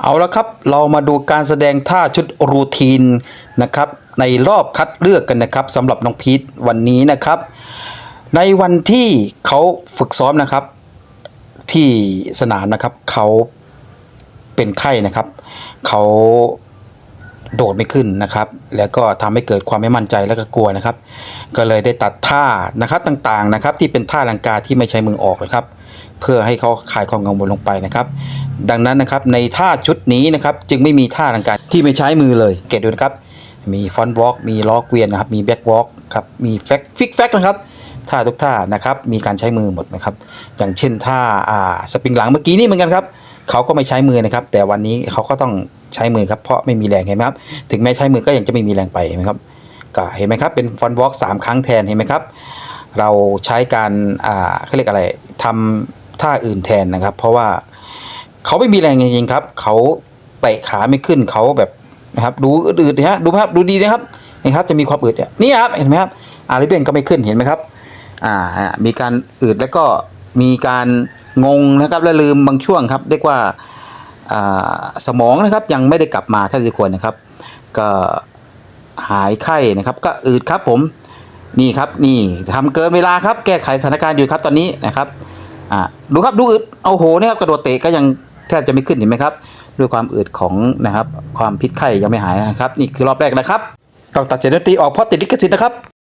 เอาละครับ เรามาดูการแสดงท่าชุดรูทีนนะครับ ในรอบคัดเลือกกันนะครับสำหรับน้องพีทวันนี้นะครับ ในวันที่เขาฝึกซ้อมนะครับ ที่สนามนะครับเขาเป็นไข้นะครับเขาโดดไม่ขึ้นนะครับ แล้วก็ทำให้เกิดความไม่มั่นใจและก็กลัวนะครับ ก็เลยได้ตัดท่านะครับต่างๆนะครับ ที่เป็นท่าลังกาที่ไม่ใช้มือออกนะครับ เพื่อให้เขาคลายความกังวลลงไปนะครับ ดังนั้นนะครับในท่าชุดนี้นะครับจึงไม่มีท่าลังการที่ไม่ใช้มือเลย เกตดูนะครับ มีฟอนต์วอล์กมีล้อเกวียนนะครับ มีแบ็กวอล์กครับ มีแฟกฟิกแฟกนะครับท่าทุกท่านะครับมีการใช้มือหมดนะครับ อย่างเช่นท่าอ่าสปริงหลังเมื่อกี้นี่เหมือนกันครับเขาก็ไม่ใช้มือนะครับ แต่วันนี้เขาก็ต้องใช้มือครับเพราะไม่มีแรงเห็นไหมครับถึงแม้ใช้มือก็ยังจะไม่มีแรงไปเห็นไหมครับก็เห็นไหมครับเป็นฟอนต์วอล์กสามครั้งแทนเห็นไหมครับ เราใช้การอ่าเขาเรียกอะไรทำท่าอื่นแทนนะครับ เพราะว่า เขาไม่มีแรงจริงๆครับ เขาเตะขาไม่ขึ้นเขาแบบนะครับ ดูอืดๆนะฮะดูไหมครับดูดีนะครับนี่ครับ จะมีความอืดเนี่ยนี่ครับเห็นไหมครับอาริเบนก็ไม่ขึ้นเห็นไหมครับ อ่ามีการอืดแล้วก็มีการงงนะครับและลืมบางช่วงครับเรียกว่าอ่าสมองนะครับยังไม่ได้กลับมาเท่าที่ควรนะครับ ก็หายไข้นะครับ ก็อืดครับผมนี่ครับนี่ทำเกินเวลาครับแก้ไขสถานการณ์อยู่ครับตอนนี้นะครับอ่าดูครับดูอึดเอาโหนี่ครับกระโดดเตะก็ยัง ทบจะไม่ขึ้นเห็นไหมครับ ด้วยความอืดของนะครับความพิษไข้ยังไม่หายนะครับ นี่คือรอบแรกนะครับต้องตัดเสียดนตรีออกเพราะติดลิขสิทธิ์นะครับ